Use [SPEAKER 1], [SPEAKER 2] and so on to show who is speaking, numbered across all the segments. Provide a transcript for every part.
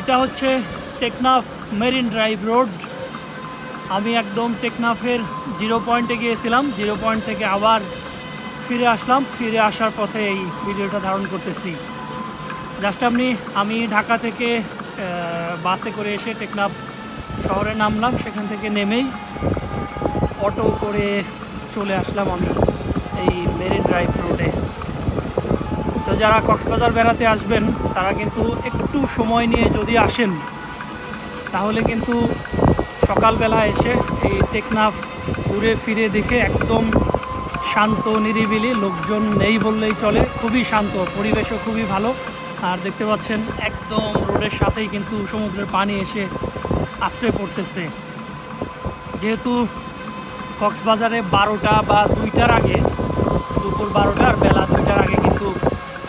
[SPEAKER 1] এটা হচ্ছে Teknaf marine drive road. আমি একদম টেকনাফের জিরো পয়েন্টে গিয়েছিলাম, জিরো পয়েন্ট থেকে আবার ফিরে আসলাম। ফিরে আসার পথে এই ভিডিওটা ধারণ করতেছি। জাস্ট আপনি, আমি ঢাকা থেকে বাসে করে এসে টেকনাফ শহরে নামলাম। সেখান থেকে নেমেই অটো করে চলে আসলাম আমি এই মেরিন ড্রাইভ রোডে তো যারা কক্সবাজার বেড়াতে আসবেন, তারা কিন্তু একটু সময় নিয়ে যদি আসেন, তাহলে কিন্তু সকালবেলা এসে এই টেকনাফ ঘুরে ফিরে দেখে একদম শান্ত, নিরিবিলি, লোকজন নেই বললেই চলে। খুবই শান্ত, পরিবেশও খুবই ভালো। আর দেখতে পাচ্ছেন, একদম রোডের সাথেই কিন্তু সমুদ্রের পানি এসে আশ্রয় পড়তেছে যেহেতু কক্সবাজারে বারোটা বা দুইটার আগে দুপুর বারোটা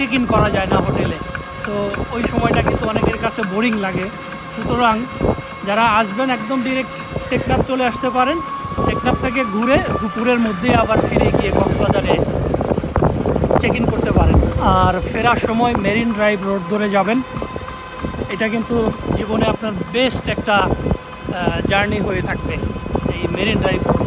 [SPEAKER 1] চেক ইন করা যায় না হোটেলে। সো ওই সময়টা কিন্তু অনেকের কাছে বোরিং লাগে। সুতরাং, যারা আসবেন, একদম ডিরেক্ট টেকনাফ চলে আসতে পারেন। টেকনাফ থেকে ঘুরে দুপুরের মধ্যে আবার ফিরে গিয়ে কক্সবাজারে চেক ইন করতে পারেন। আর ফেরার সময় মেরিন ড্রাইভ রোড ধরে যাবেন। এটা কিন্তু জীবনে আপনার বেস্ট একটা জার্নি হয়ে থাকবে, এই মেরিন ড্রাইভ রোড